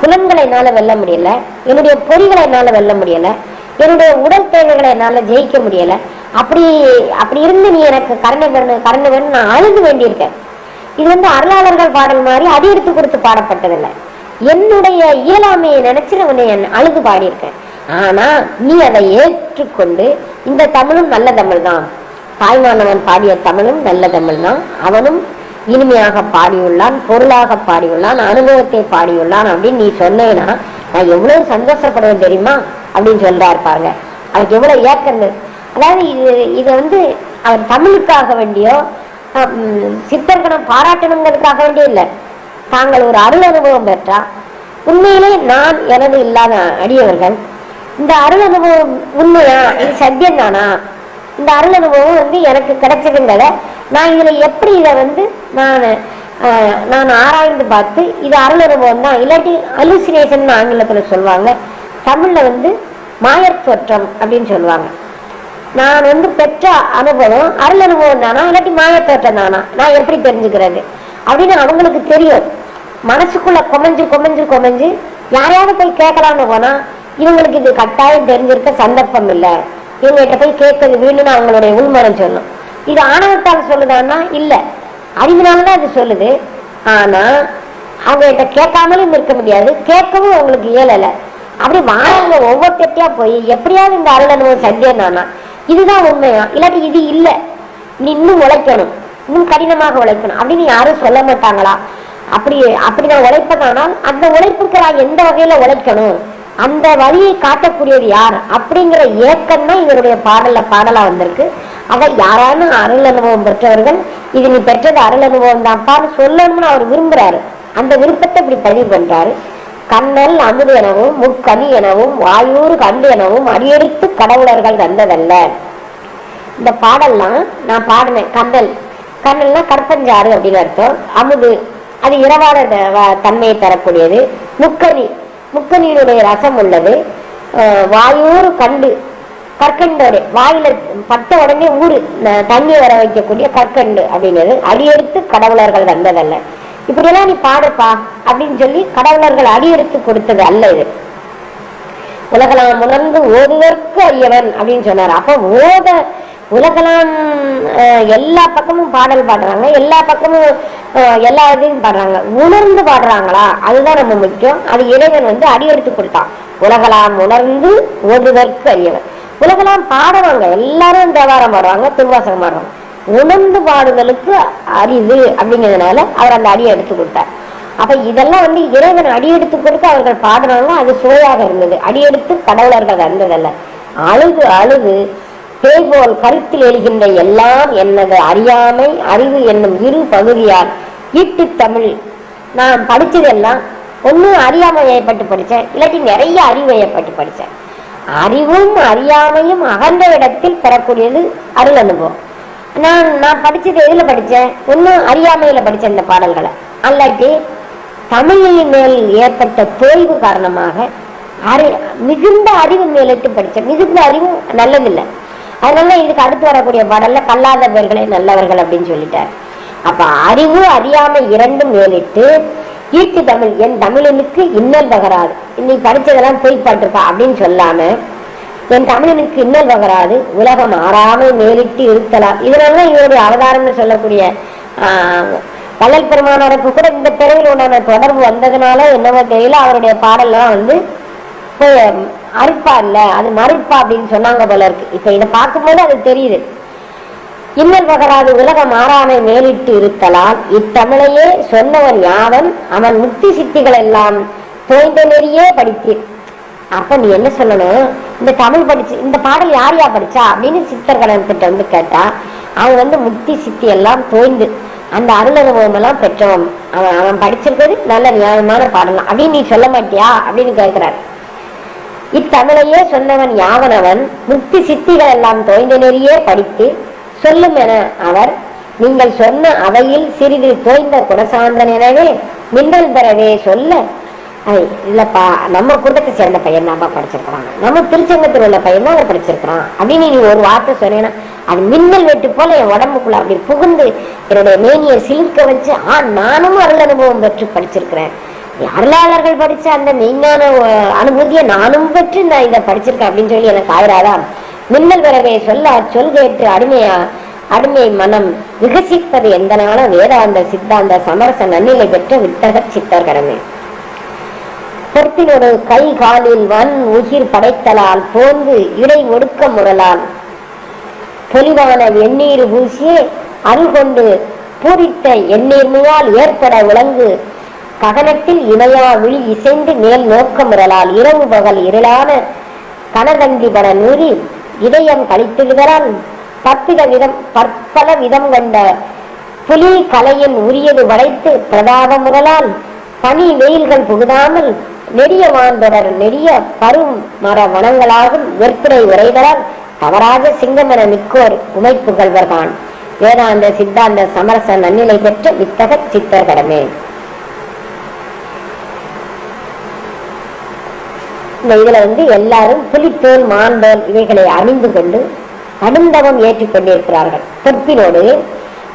புலன்களை என்னால வெல்ல முடியல. என்னுடைய பொறிகளை என்னால வெல்ல முடியல. என்னுடைய உடல் தேவைகளை என்னால ஜெயிக்க முடியல. அப்படி அப்படி இருந்து நீ எனக்கு கருணை வேணும் கருணை வேணும் நான் அழுது வேண்டியிருக்கேன். இது வந்து அருளாளர்கள் பாடல் மாதிரி அடி எடுத்து கொடுத்து பாடப்பட்டதில்லை. என்னுடைய இயலாமையை நினைச்சு உன்னை என் அழுது பாடியிருக்கேன். ஆனா நீ அதை ஏற்றுக்கொண்டு இந்த தமிழும் நல்ல தமிழ் தான் தாய்மானவன் பாடிய தமிழும் நல்ல தமிழ் தான் அவனும் இனிமையாக பாடியுள்ளான் பொருளாக பாடியுள்ளான் அனுபவத்தை பாடியுள்ளான் அப்படின்னு நீ சொன்னேன்னா நான் எவ்வளவு சந்தோஷப்படுவேன் தெரியுமா? அப்படின்னு சொல்றாரு பாருங்க. அதுக்கு எவ்வளவு ஏக்கம் அதாவது இது இதை வந்து அவர் தமிழுக்காக வேண்டியோ ஹம், சித்தர்கணம் பாராட்டணுங்கிறதுக்காக வேண்டிய இல்லை. தாங்கள் ஒரு அருள் அனுபவம் பெற்றா உண்மையிலே நான் எனது இல்லாத அடியவர்கள். இந்த அருள் அனுபவம் உண்மையா? இது சத்தியம் தானா இந்த அருள் அனுபவம் வந்து எனக்கு கிடைச்சதுங்கிறத நான் இதில் எப்படி இதை வந்து நான் நான் ஆராய்ந்து பார்த்து இது அருள் அனுபவம் தான். இல்லாட்டி அலுசினேஷன் ஆங்கிலத்துல சொல்லுவாங்க. தமிழ்ல வந்து மாயர் தோற்றம் அப்படின்னு சொல்லுவாங்க. நான் வந்து பெற்ற அனுபவம் அருள் அனுபவம் தானா? இல்லாட்டி மாயத் தோற்றம் தானா? நான் எப்படி தெரிஞ்சுக்கிறது? அப்படின்னு அவங்களுக்கு தெரியும். மனசுக்குள்ள கொமைஞ்சு கொமைஞ்சு கொமைஞ்சு யாரையாவது போய் கேட்கலான்னு போனால் இவங்களுக்கு இது கட்டாயம் தெரிஞ்சிருக்க சந்தர்ப்பம் இல்லை. எங்கிட்ட போய் கேட்கறது வேணும்னு அவங்களுடைய உள்மரம் சொல்லும் இது ஆணவத்தால் சொல்லுதான்னா? இல்லை. அறிவினால்தான் அது சொல்லுது. ஆனா அவங்ககிட்ட கேட்காமலும் இருக்க முடியாது. கேட்கவும் அவங்களுக்கு இயலலை. அப்படி வாழவங்க ஒவ்வொருத்தையா போய் எப்படியாவது இந்த அருள் அனுபவம் சத்தியம் இதுதான் உண்மையா? இல்லாட்டி இது இல்லை. நீ இன்னும் உழைக்கணும். இன்னும் கடினமாக உழைக்கணும். அப்படின்னு யாரும் சொல்ல மாட்டாங்களா? அப்படி அப்படி நான் உழைப்பதானால் அந்த உழைப்புக்கு நான் எந்த வகையில உழைக்கணும்? அந்த வழியை காட்டக்கூடியது யார் அப்படிங்கிற ஏக்கம் தான் இவருடைய பாடல்ல பாடலா வந்திருக்கு. அதை யாராலும் அருள் அனுபவம் பெற்றவர்கள் இது நீ பெற்றது அருள் அனுபவம் தான்ப்பான்னு சொல்லணும்னு அவர் விரும்புறாரு. அந்த விருப்பத்தை இப்படி பதிவு பண்றாரு. கண்ணல் அமுது எனவும் முக்கனி எனவும் வாயூர் கண்டு எனவும் அடியெடுத்து கடவுளர்கள் தந்ததல்ல. இந்த பாடல்லாம் நான் பாடினேன். கண்ணல். கண்ணல்னா கற்பஞ்சாறு அப்படின்னு அர்த்தம். அமுது அது இரவாத த- வ- தன்மையை தரக்கூடியது. முக்கனி முக்கனியினுடைய ரசம் உள்ளது. அஹ் வாயூர் கண்டு கற்கண்டோட வாயில பட்ட உடனே ஊரு தண்ணி வர வைக்கக்கூடிய கற்கண்டு அப்படிங்கிறது அடியெடுத்து கடவுளர்கள் வந்ததல்ல இப்படியெல்லாம் நீ பாடுப்பா அப்படின்னு சொல்லி கடவுளர்கள் அடியெடுத்து கொடுத்தது அல்ல இது. உலகலாம் உணர்ந்து ஓதுவதற்கு ஐயவன் அப்படின்னு சொன்னார். அப்ப ஓத உலகலாம் எல்லா பக்கமும் பாடல் பாடுறாங்க. எல்லா பக்கமும் எல்லா இதையும் பாடுறாங்க. உணர்ந்து பாடுறாங்களா? அதுதான் ரொம்ப முக்கியம். அது இறைவன் வந்து அடியெடுத்து கொடுத்தான். உலகலாம் உணர்ந்து ஓதுவதற்கு அறியவன் உலகலாம் பாடுவாங்க எல்லாரும் தேவாரம் பாடுவாங்க திருவாசகம் பாடுறாங்க உணர்ந்து பாடுதலுக்கு அறிவு அப்படிங்கிறதுனால அவர் அந்த அடியை எடுத்து கொடுத்தார். அப்ப இதெல்லாம் வந்து இறைவன் அடியெடுத்து கொடுத்து அவர்கள் பாடுறாங்க அது சுவையாக இருந்தது. அடியெடுத்து கடவுளர்கள் இருந்ததல்ல அழுது அழுது பேய்போல் கருத்தில் எழுகின்ற எல்லாம் என்னது? அறியாமை அறிவு என்னும் இரு பகுதியால். ஈட்டு தமிழ். நான் படிச்சதெல்லாம் ஒன்றும் அறியாமையப்பட்டு படித்தேன் இல்லாட்டி நிறைய அறிவையப்பட்டு படித்தேன் அறிவும் அறியாமையும் அகன்ற இடத்தில் பெறக்கூடியது அருள் அனுபவம். நான் நான் படித்தது எதில் படித்தேன் ஒன்றும் அறியாமையில் படித்தேன் இந்த பாடல்களை. அல்லாட்டி தமிழின் மேல் ஏற்பட்ட தோய்வு காரணமாக அறி மிகுந்த அறிவு மேலிட்டு படித்தேன் மிகுந்த அறிவும் நல்லதில்லை. அதனால இதுக்கு அடுத்து வரக்கூடிய பாடல்ல கல்லாதவர்களே நல்லவர்கள் அப்படின்னு சொல்லிட்டார். அப்ப அறிவு அறியாமை இரண்டும் மேலிட்டு ஈட்டு தமிழ் என் தமிழனுக்கு இன்னல் பகராது இன்னைக்கு படிச்சதெல்லாம் பொய் பாட்டிருப்பா அப்படின்னு சொல்லாம என் தமிழனுக்கு இன்னல் பகராது உலகம் ஆறாமல் மேலிட்டு இருத்தலாம் இதனால இவருடைய அவதாரம்னு சொல்லக்கூடிய ஆஹ், வள்ளல் பெருமானாருக்கு கூட இந்த பிறவில் உண்டான தொடர்பு வந்ததுனால என்னவோ தெரியல அவருடைய பாடல்லாம் வந்து அறுப்பா இல்ல அது மறுப்பா அப்படின்னு சொன்னாங்க போல இருக்கு. இப்ப இதை பார்க்கும்போது அது தெரியுது. இன்னல் பகராது உலகம் ஆறாமை மேலிட்டு இருத்தலால் இத்தமிழையே சொன்னவன் யாவன் அவன் முக்தி சித்திகள் எல்லாம் தோய்ந்த நெறியே படித்தீர் அப்ப நீ என்ன சொல்லணும்? இந்த தமிழ் படிச்சு இந்த பாடல் யார் யா படிச்சா அப்படின்னு சித்தர் கடனத்திட்ட வந்து கேட்டா அவன் வந்து முக்தி சித்தி எல்லாம் தோய்ந்து அந்த அருள் அனுபவம் எல்லாம் பெற்றவன். அவன் அவன் படிச்சிருக்கிறது நல்ல நியாயமான பாடலாம் அப்படின்னு நீ சொல்ல மாட்டியா அப்படின்னு கேட்கிறாரு இத்தமிழையே சொன்னவன் யாவனவன் முக்தி சித்திகள் எல்லாம் தோய்ந்த நெறியே படித்து சொல்லும் என அவர் நீங்கள் சொன்ன அவையில் சிறிது தோய்ந்த குணசாந்தன் எனவே மின்னல் பெறவே சொல்ல. இல்லப்பா நம்ம குடும்பத்தை சேர்ந்த பையன் தான்ப்பா படிச்சிருக்கிறான். நம்ம திருச்செங்கத்தில் உள்ள பையன் தான் படிச்சிருக்கிறான். அப்படின்னு நீ ஒரு வார்த்தை சொன்னேன்னா அது மின்னல் வெட்டு போல என் உடம்புக்குள்ள அப்படி புகுந்து என்னுடைய மேனியை சிலிர்க்க வச்சு ஆ நானும் அருள் அனுபவம் பெற்று படிச்சிருக்கிறேன். அருளாளர்கள் படிச்ச அந்த மெய்ஞான அனுபூதியை நானும் பெற்று நான் இதை படிச்சிருக்கேன் அப்படின்னு சொல்லி எனக்கு ஆயிராதான் மின்னல் பிறவே சொல்ல சொல் கேட்டு அடிமையா அடிமை மனம் விகசிப்பது எந்தனால? வேதாந்த சித்தாந்த சமரச நன்னிலை பெற்ற வித்தக சித்தர் கடமை பொறுப்பினோடு கை காலில் வன் உயிர் படைத்தலால் போந்து இடை ஒடுக்க முரலால். பொலிவான வெந்நீர் பூசியே அருள் கொண்டு பூரித்த எண்ணீர்மையால் ஏற்பட விளங்கு ககனத்தில் இணையா விழி இசைந்து மேல் நோக்க முரலால் இரவு பகல் இருளான கனதண்டி நூறி இதயம் கழித்துவிதலால் பற்பித விதம் பற்பல விதம் கொண்ட புலி கலையின் உரியது வளைத்து பிரதாப முரலால் பனி வெயில்கள் புகுதாமல் நெடிய வான்பெறர் நெடிய பரும் மர வனங்களாகும் வெற்புரை உரைதலால் தவறாக சிங்கமன மிக்கோர் உமை வேதாந்த சித்தாந்த சமரச நன்னிலை பெற்ற வித்தக சித்தர் கடமே இந்த இதில் வந்து எல்லாரும் புலித்தோல் மாந்தோல் இவைகளை அணிந்து கொண்டு கடுந்தவம் ஏற்றுக் கொண்டிருக்கிறார்கள். பொற்பினோடு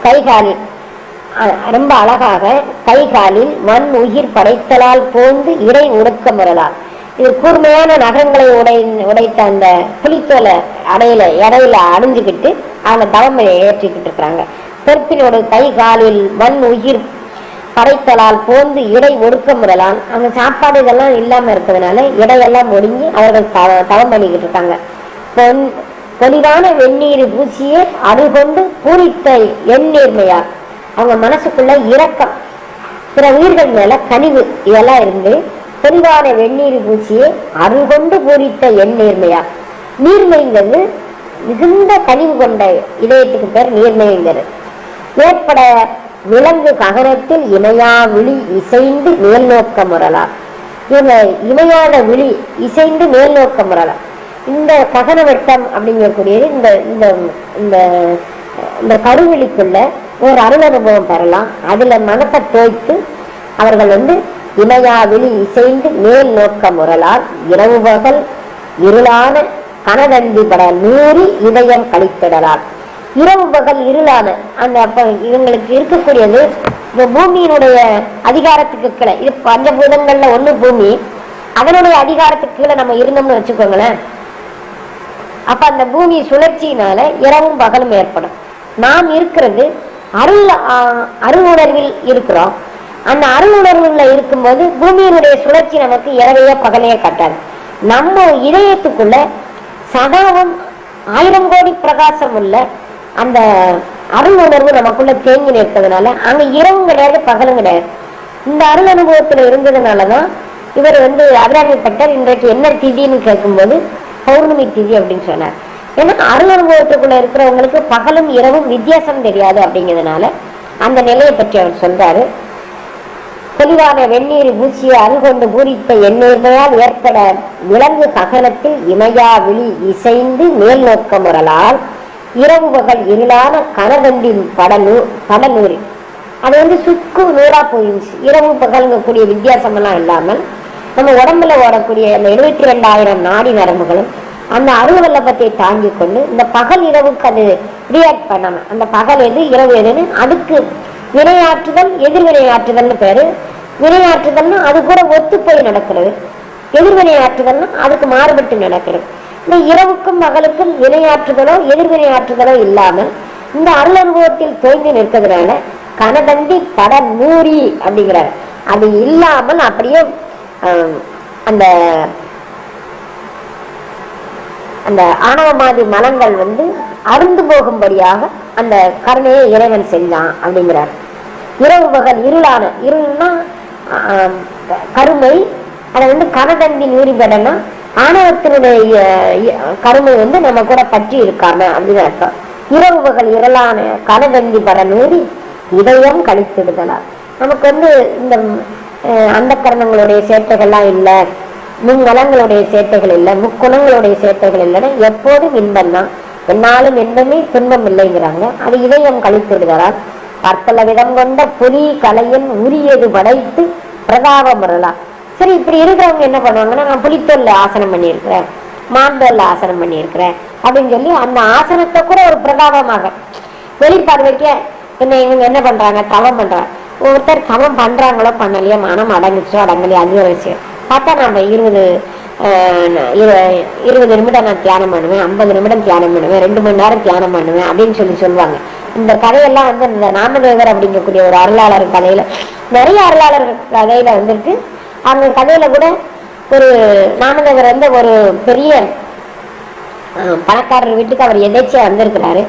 கைகாலில் ரொம்ப அழகாக கைகாலில் மண் உயிர் படைத்தலால் போந்து இடை உடுக்க முறலால் இது கூர்மையான நகங்களை உடை உடைத்த அந்த புலித்தோலை அடையில இடையில அணிஞ்சுக்கிட்டு அவங்க தவமையை ஏற்றிக்கிட்டு இருக்கிறாங்க. பொற்பினோடு கை காலில் மண் உயிர் படைத்தலால் போந்து இடை ஒடுக்க முறலால் அங்க சாப்பாடு இதெல்லாம் இல்லாம இருக்கிறதுனால இடையெல்லாம் ஒடுங்கி அவர்கள் தவம் பண்ணிக்கிட்டு இருக்காங்க. பொன் பொலிவான வெந்நீர் பூசியே அருகொண்டு பூரித்த எண்ணீர்மையார் அவங்க மனசுக்குள்ள இரக்கம். பிற உயிர்கள் மேல கனிவு. இதெல்லாம் இருந்து பொலிவான வெந்நீர் பூச்சியே அருகொண்டு பூரித்த எண்ணீர்மையார் நீர்மைங்கிறது மிகுந்த கனிவு கொண்ட இதயத்துக்கு பேர் நீர்மைங்கிறது. ஏற்பட விலங்கு ககனத்தில் இணையா விழி இசைந்து மேல் நோக்க முறலா இவங்க இணையான விழி இசைந்து மேல் நோக்க முறலா இந்த ககன வெட்டம் அப்படிங்கக்கூடியது இந்த இந்த இந்த இந்த கருவெளிக்குள்ள ஒரு அருள் அனுபவம் பெறலாம். அதுல மனத்தை தோய்த்து அவர்கள் வந்து இணையா விழி இசைந்து மேல் நோக்க முறலால் இரவு பகல் இருளான கனதண்டி பட நூறி இதயம் கழித்திடலாம் இரவு பகல் இருளான அந்த அப்ப இவங்களுக்கு இருக்கக்கூடியது இந்த பூமியினுடைய அதிகாரத்துக்கு கீழே. இது பஞ்சபூதங்கள்ல ஒண்ணு பூமி. அதனுடைய அதிகாரத்துக்கு கீழே நம்ம இருந்தோம்னு வச்சுக்கோங்களேன். அப்ப அந்த பூமி சுழற்சியினால இரவும் பகலும் ஏற்படும். நாம் இருக்கிறது அருள் அருள் உணர்வில் இருக்கிறோம். அந்த அருள் உணர்வுல இருக்கும்போது பூமியினுடைய சுழற்சி நமக்கு இரவையோ பகலையோ கட்டாது. நம்ம இதயத்துக்குள்ள சதாவும் ஆயிரம் கோடி பிரகாசம் உள்ள அந்த அருள் உணர்வு நமக்குள்ள தேங்கி நிற்கிறதுனால அங்க இரவு கிடையாது பகலும் கிடையாது இந்த அருள் அனுபவத்துல இருந்ததுனாலதான் இவர் வந்து அபிராமிப்பட்டர் இன்றைக்கு என்ன திதின்னு கேட்கும்போது பௌர்ணமி திதி அப்படின்னு சொன்னார். ஏன்னா அருள் அனுபவத்துக்குள்ள இருக்கிறவங்களுக்கு பகலும் இரவும் வித்தியாசம் தெரியாது அப்படிங்கிறதுனால அந்த நிலையை பற்றி அவர் சொல்றாரு. பொலிவான வெந்நீர் பூசிய அருகொண்டு பூரித்த எண்ணெய்மையால் ஏற்பட விலங்கு ககனத்தில் இமையா விழி இசைந்து மேல் நோக்க முறலால் இரவு பகல் இருளான கனகண்டின் படலூ படலூர் அது வந்து சுக்கு நூறா போயிருந்துச்சு. இரவு பகலுங்கக்கூடிய வித்தியாசம் எல்லாம் இல்லாமல் நம்ம உடம்புல ஓடக்கூடிய அந்த எழுபத்தி ரெண்டாயிரம் நாடி நரம்புகளும் அந்த அருவல்லபத்தை தாங்கி கொண்டு இந்த பகல் இரவுக்கு அது ரியாக்ட் பண்ணாம அந்த பகல் எது இரவு எதுன்னு அதுக்கு வினையாற்றுதல் எதிர்வினையாற்றுதல்னு பேரு. வினையாற்றுதல்னா அது கூட ஒத்து போய் நடக்கிறது. எதிர்வினையாற்றுதல்னா அதுக்கு மாறுபட்டு நடக்கிறது. இந்த இரவுக்கும் மகளுக்கும் வினையாற்றுதலோ எதிர்வினையாற்றுதலோ இல்லாமல் இந்த அருள் அனுபவத்தில் தோய்ந்து நிற்கிறதுனால கனதண்டி பட நூறி அப்படிங்கிறார். அது இல்லாமல் அப்படியே அந்த அந்த ஆணவமாதி மலங்கள் வந்து அருந்து போகும்படியாக அந்த கருணையை இறைவன் செஞ்சான் அப்படிங்கிறார். இரவு பகல் இருளான இருள்னா கருமை அதை வந்து கனதண்டி நீரிபடனா ஆணவத்தினுடைய கருமை வந்து நம்ம கூட பற்றி இருக்காம அப்படின்னு அர்த்தம். இரவு பகல் இருளான கனதண்டி பட நூறி இதயம் கழித்துடுதலா நமக்கு வந்து இந்த அந்த கரணங்களுடைய சேட்டைகள்லாம் இல்லை மும்மலங்களுடைய சேட்டைகள் இல்லை முக்குணங்களுடைய சேட்டைகள் இல்லைன்னா எப்போதும் இன்பம் தான் என்னாலும் இன்பமே துன்பம் இல்லைங்கிறாங்க. அது இதயம் கழித்திடுதலால் பற்பல விதம் கொண்ட புலி கலையின் உரியது படைத்து பிரதாப முரலா சரி இப்படி இருக்கிறவங்க என்ன பண்ணுவாங்கன்னா நான் புலித்தோல்ல ஆசனம் பண்ணியிருக்கிறேன் மாந்தோல்ல ஆசனம் பண்ணியிருக்கிறேன் அப்படின்னு சொல்லி அந்த ஆசனத்தை கூட ஒரு பிரதாபமாக வெளிப்பார்வைக்கு என்ன இவங்க என்ன பண்றாங்க? தவம் பண்றாங்க. ஒருத்தர் தவம் பண்றாங்களோ பண்ணலையோ மனம் அடங்குச்சோ அடங்கலையோ அது ஒரு விஷயம். பார்த்தா நம்ம இருபது ஆஹ், இருபது நிமிடம் நான் தியானம் பண்ணுவேன் ஐம்பது நிமிடம் தியானம் பண்ணுவேன் ரெண்டு மணி நேரம் தியானம் பண்ணுவேன் அப்படின்னு சொல்லி சொல்லுவாங்க. இந்த கதையெல்லாம் வந்து இந்த நாமதேவர் அப்படிங்கக்கூடிய ஒரு அருளாளர் கதையில நிறைய அருளாளர் கதையில வந்துருக்கு. அவங்க கதையில கூட ஒரு நாமநகர் வந்து ஒரு பெரிய பணக்காரர் வீட்டுக்கு அவர் எதேச்சியா வந்திருக்கிறாரு.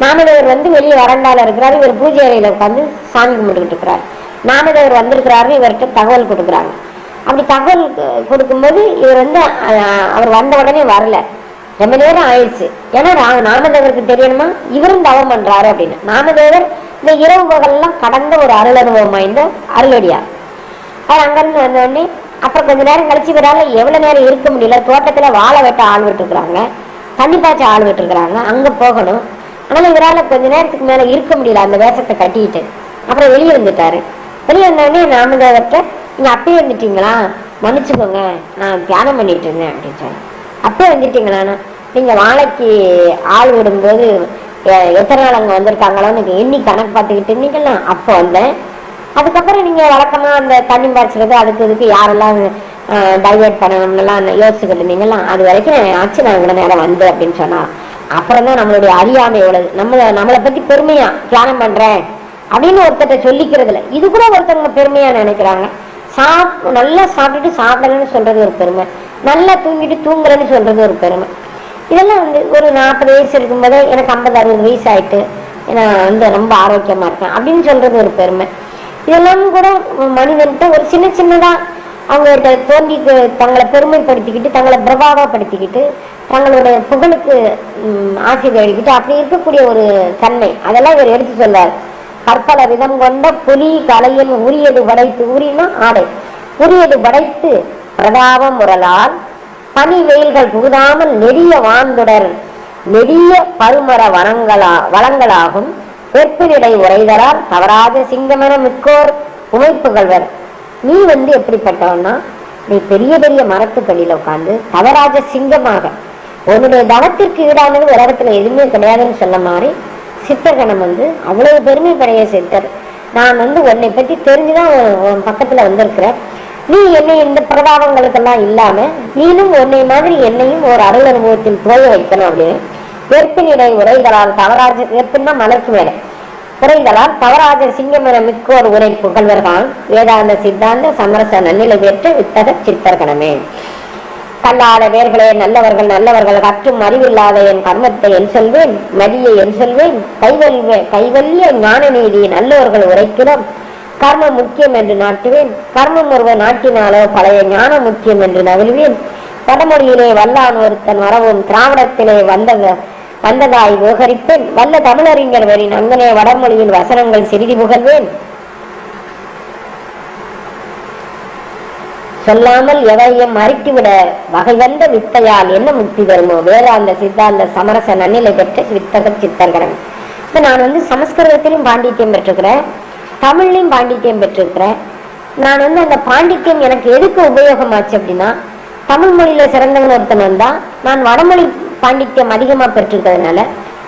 நாமதேவர் வந்து வெளியே வறண்டால இருக்கிறாரு. இவர் பூஜை அறையில உட்காந்து சாமி கும்பிட்டுக்கிட்டு இருக்கிறார். நாமதேவர் வந்திருக்கிறாருன்னு இவர்கிட்ட தகவல் கொடுக்குறாங்க. அப்படி தகவல் கொடுக்கும்போது இவர் வந்து அவர் வந்த உடனே வரல. ரொம்ப நேரம் ஆயிடுச்சு. ஏன்னா ரா- நாமதேவருக்கு தெரியணுமா? இவரும் தவம் பண்றாரு அப்படின்னு. நாமதேவர் இந்த இரவு பகல்லாம் கடந்த ஒரு அருள் அனுபவம் வாய்ந்த அருளடியார். அவர் அங்கிருந்து வந்த அப்புறம் கொஞ்ச நேரம் கழிச்சு விடால எவ்வளவு நேரம் இருக்க முடியல தோட்டத்துல வாழை வெட்ட ஆள் விட்டுருக்குறாங்க. தண்ணி பாய்ச்ச ஆள் விட்டுருக்குறாங்க அங்க போகணும். ஆனாலும் இவரால கொஞ்ச நேரத்துக்கு மேல இருக்க முடியல அந்த வேஷத்தை கட்டிட்டு. அப்புறம் வெளியே வந்துட்டாரு. வெளியே வந்தோடனே நாமதேவர்கிட்ட நீங்க அப்பயே வந்துட்டீங்களா? மன்னிச்சுக்கோங்க நான் தியானம் பண்ணிட்டு இருந்தேன் அப்படின்னு சொன்னேன் அப்பயே வந்துட்டீங்களாண்ணா நீங்க வாழைக்கு ஆள் விடும்போது எத்தனை நாள் அங்க வந்திருக்காங்களோன்னு எனக்கு எண்ணி கணக்கு பார்த்துக்கிட்டு இருந்தீங்கன்னா அப்போ வந்தேன். அதுக்கப்புறம் நீங்க வழக்கமா அந்த தண்ணி பாய்ச்சறது அதுக்கு இதுக்கு யாரெல்லாம் டைவர்ட் பண்ணணும்லாம் யோசிச்சுக்கிட்டு இருந்தீங்களா? அது வரைக்கும் ஆச்சு நான் இவ்வளவு நேரம் வந்து அப்படின்னு சொன்னா அப்புறம் தான் நம்மளுடைய அறியாமை எவ்வளவு நம்ம நம்மளை பத்தி பெருமையா தியானம் பண்றேன் அப்படின்னு ஒருத்தட்ட சொல்லிக்கிறதுல இது கூட ஒருத்தவங்க பெருமையா நினைக்கிறாங்க. சாப் நல்லா சாப்பிட்டுட்டு சாப்பிடலன்னு சொல்றது ஒரு பெருமை. நல்லா தூங்கிட்டு தூங்குறேன்னு சொல்றது ஒரு பெருமை. இதெல்லாம் வந்து ஒரு நாற்பது வயசு இருக்கும்போதே எனக்கு ஐம்பது அறுபது வயசு ஆயிட்டு நான் வந்து ரொம்ப ஆரோக்கியமா இருக்கேன் அப்படின்னு சொல்றது ஒரு பெருமை. இதெல்லாம் கூட மனிதன்கிட்ட ஒரு சின்ன சின்னதா அவங்க தோண்டி தங்களை பெருமைப்படுத்திக்கிட்டு தங்களை பிரபாவப்படுத்திக்கிட்டு தங்களோட புகழுக்கு ம், ஆசை அப்படி இருக்கக்கூடிய ஒரு தன்மை. அதெல்லாம் இவர் எடுத்து சொல்றார். பற்பல விதம் கொண்ட புலி கலையில் உரியது படைத்து உரினா ஆடை. உரியது படைத்து பிரதாப முரலால் பனி வெயில்கள் புகுதாமல் நெடிய வாழ்ந்துடர் நெடிய பருமர வனங்களா வளங்களாகும். வெற்பினிடை உரைதலால் தவறாது சிங்கமென மிக்கோர் உமைப்புகள்வர் நீ வந்து எப்படிப்பட்டவன்னா நீ பெரிய பெரிய மரத்துக்கடியில் உட்காந்து தவராஜ சிங்கமாக உன்னுடைய தவத்திற்கு ஈடானது உலகத்தில் எதுவுமே கிடையாதுன்னு சொன்ன மாதிரி சித்தர்கணம் வந்து அவ்வளவு பெருமைப்படைய சித்தர். நான் வந்து உன்னை பற்றி தெரிஞ்சுதான் உன் உன் வந்திருக்கிறேன். நீ என்னை இந்த பிரபாவங்களுக்கெல்லாம் இல்லாம நீனும் உன்னை மாதிரி என்னையும் ஒரு அருள் அனுபவத்தில் போய் வைக்கணும் அப்படின்னு. வெற்பினிடை உரைகளால் தவராஜ வெற்பின்னா மலைக்கு மேலே. உரைகளால் தவராஜர் சிங்கம் என மிக்கோர் உரை புகழ்வர்கள் வேதாந்த சித்தாந்த சமரச நன்னிலை பெற்று வித்தக சித்தர்கணமே. கல்லாத வேர்களே நல்லவர்கள் நல்லவர்கள் கற்றும் அறிவில்லாத என் கர்மத்தை என் சொல்வேன் மதியை என் சொல்வேன் கைவல்வே கைவல்ய ஞான நீதி நல்லவர்கள் உரைக்கிறோம் கர்மம் முக்கியம் என்று நாட்டுவேன் கர்மம் ஒருவர் நாட்டினாலோ பழைய ஞானம் முக்கியம் என்று நவிழ்வேன். வடமொழியிலே வல்லான் ஒருத்தன் வரவும் திராவிடத்திலே வந்தவர் வந்ததாய் விவகரிப்பேன். வல்ல தமிழறிஞர் வரி நங்கனே வடமொழியில் வசனங்கள் சிறிது புகழ்வேன். சொல்லாமல் எவையும் மறித்துவிட வகை வந்த வித்தையால் என்ன முக்தி தருமோ வேதாந்த சித்தாந்த சமரச நன்னிலை பெற்ற வித்தக சித்தங்கரன். இப்ப நான் வந்து சமஸ்கிருதத்திலும் பாண்டித்யம் பெற்றிருக்கிறேன். தமிழ்லையும் பாண்டித்யம் பெற்றிருக்கிறேன். நான் வந்து அந்த பாண்டித்யம் எனக்கு எதுக்கு உபயோகமாச்சு அப்படின்னா தமிழ் மொழியில சிறந்தவன் ஒருத்தன் வந்தா நான் வடமொழி பாண்டித்யம் அதிகமா பெற்றிருக்கிறதுனால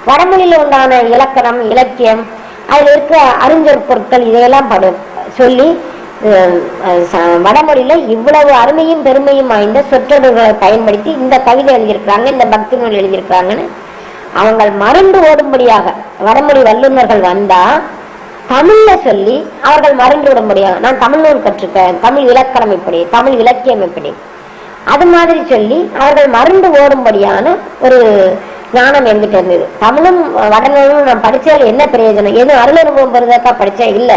வடமொழியில உண்டான இலக்கணம் இலக்கியம் அதுல இருக்க அறிஞர் பொருட்கள் இதையெல்லாம் படு சொல்லி வடமொழியில இவ்வளவு அருமையும் பெருமையும் வாய்ந்த சொற்றொடர்களை பயன்படுத்தி இந்த கவிதை எழுதியிருக்கிறாங்க இந்த பக்தி நூல் எழுதியிருக்கிறாங்கன்னு அவங்கள் மறந்து ஓடும்படியாக வடமொழி வல்லுநர்கள் வந்தா தமிழ்ல சொல்லி அவர்கள் மறந்து விடும்படியாக நான் தமிழ் நூல் கற்றுக்கேன் தமிழ் இலக்கணம் இப்படி தமிழ் இலக்கியம் இப்படி அது மாதிரி சொல்லி அவர்கள் மருந்து ஓடும்படியான ஒரு ஞானம் என்கிட்ட இருந்தது தமிழும் வடநூலும் நான் படித்தால் என்ன பிரயோஜனம்? எதுவும் அருள் அனுபவம் படித்தா இல்லை இல்ல.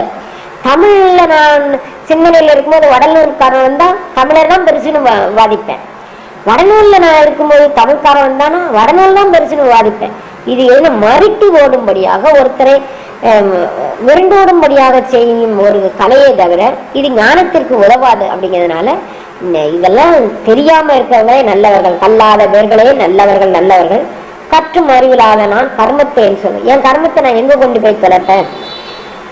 தமிழ்ல நான் சிந்தனையில் இருக்கும்போது வடலூர்காரன் தான் தமிழர் தான் பெருசுன்னு வா- வாதிப்பேன். வடநூல்ல நான் இருக்கும்போது தமிழ்காரன் தானா வடநூல் தான் பெருசுன்னு வாதிப்பேன். இது என்ன மறுட்டி ஓடும்படியாக ஒருத்தரை விருண்டோடும்படியாக செய்யும் ஒரு கலையை தவிர இது ஞானத்திற்கு உதவாது அப்படிங்கிறதுனால இதெல்லாம் தெரியாம இருக்கிறவங்களே நல்லவர்கள் கல்லாத பேர்களே நல்லவர்கள் நல்லவர்கள். கற்றும் அறிவில்லாத நான் கர்மத்தை என் சொல்லுவேன் என் கர்மத்தை நான் எங்க கொண்டு போய் தொலைப்பேன்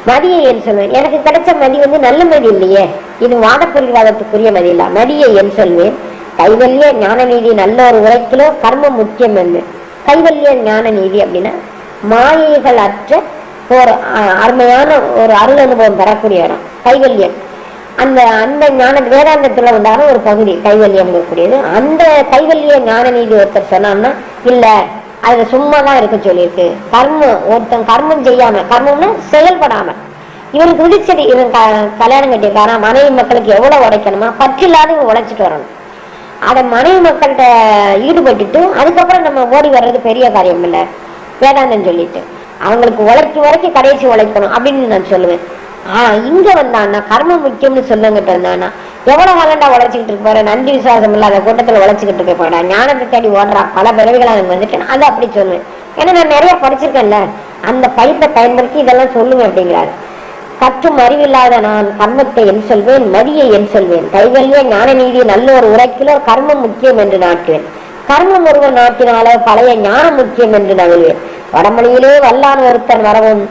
மதியை என் சொல்வேன். எனக்கு கிடைச்ச மதி வந்து நல்ல மதி இல்லையே. இது வாதப்பொருள்வாதத்துக்குரிய மதி இல்ல. மதியை என் சொல்வேன். கைவல்ய ஞான நீதி நல்ல ஒரு உரைக்கிலோ கர்மம் முக்கியம் என்று. கைவல்ய ஞான நீதி அப்படின்னா மாயைகள் அற்ற ஒரு அருமையான ஒரு அருள் அனுபவம் பெறக்கூடிய இடம். கைவல்யம். அந்த அந்த ஞான வேதாந்தத்தில் உண்டான ஒரு பகுதி கைவல்யம் இருக்கக்கூடியது அந்த கைவல்ய ஞான நீதி ஒருத்தர் சொன்னான்னா இல்லை அதில் சும்மா தான் இருக்க சொல்லியிருக்கு. கர்மம் ஒருத்தன் கர்மம் செய்யாம கர்மம்னா செயல்படாம. இவனுக்கு விதிச்சது இவன் க- கல்யாணம் கட்டியிருக்காரா மனைவி மக்களுக்கு எவ்வளோ உடைக்கணுமா பற்றில்லாத இவன் உழைச்சிட்டு வரணும். அதை மனைவி மக்கள்கிட்ட ஈடுபட்டுட்டு அதுக்கப்புறம் நம்ம ஓடி வர்றது பெரிய காரியம் இல்லை. வேதாந்தம் சொல்லிட்டு அவங்களுக்கு உழைக்கும் வரைக்கும் கடைசி உழைக்கணும் அப்படின்னு நான் சொல்லுவேன். ஆஹ் இங்க வந்தான்னா கர்மம் முக்கியம்னு சொல்லுங்கிட்டு இருந்தானா எவ்வளவு காலண்டா உழைச்சிக்கிட்டு இருப்பாரு நன்றி விசுவாசம் இல்லாத கூட்டத்துல உழைச்சிக்கிட்டு இருக்க போறா ஞானத்தை தேடி ஓடுறா பல பிறவிகள் அவன் வந்துட்டேன். அதை அப்படி சொல்லுவேன் ஏன்னா நான் நிறைய படிச்சிருக்கேன்ல. அந்த படிப்பை பயன்படுத்தி இதெல்லாம் சொல்லுவேன் அப்படிங்கிறாரு. கற்றும் அறிவில்லாத நான் கர்மத்தை என் சொல்வேன் மதியை என் சொல்வேன். கைகளிலே ஞான நீதி நல்லோர் உரைக்கிலோ கர்மம் முக்கியம் என்று நாட்டுவேன். கர்மம் ஒருவன் நாட்டினால பழைய ஞானம் முக்கியம் என்று நகழ்வேன் வடமொழியிலே வல்லான் ஒருத்தன் வரவும்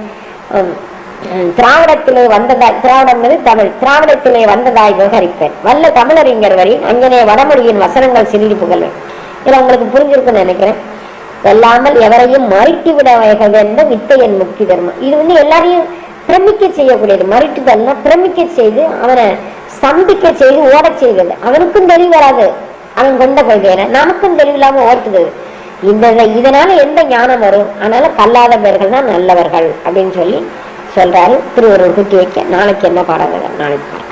திராவிடத்திலே வந்ததாய் திராவிடம் தமிழ் திராவிடத்திலே வந்ததாய் விவகரிப்பேன். வல்ல தமிழறிஞர் வரி அங்கனே வடமொழியின் வசனங்கள் சிறிது புகழ்வேன் இதுல உங்களுக்கு புரிஞ்சிருக்குன்னு நினைக்கிறேன். வெல்லாமல் எவரையும் மறுட்டி விட என்ற வித்தையன் முக்தி தர்மம் இது வந்து எல்லாரையும் பிரமிக்க செய்யக்கூடியது. மறுட்டுதல்னா பிரமிக்க செய்து அவனை ஸ்தம்பிக்க செய்து ஓடச் செய்வது. அவனுக்கும் தெளிவு வராது. அவன் கொண்ட கொள்கையில நமக்கும் தெளிவில்லாம ஓட்டுது. இந்த இதனால எந்த ஞானம் வரும்? அதனால கல்லாத பேர்கள் தான் நல்லவர்கள் அப்படின்னு சொல்லி சொல்றாரு. திருவருள் குத்தி வைக்க நாளைக்கு என்ன பாடம் நாளைக்கு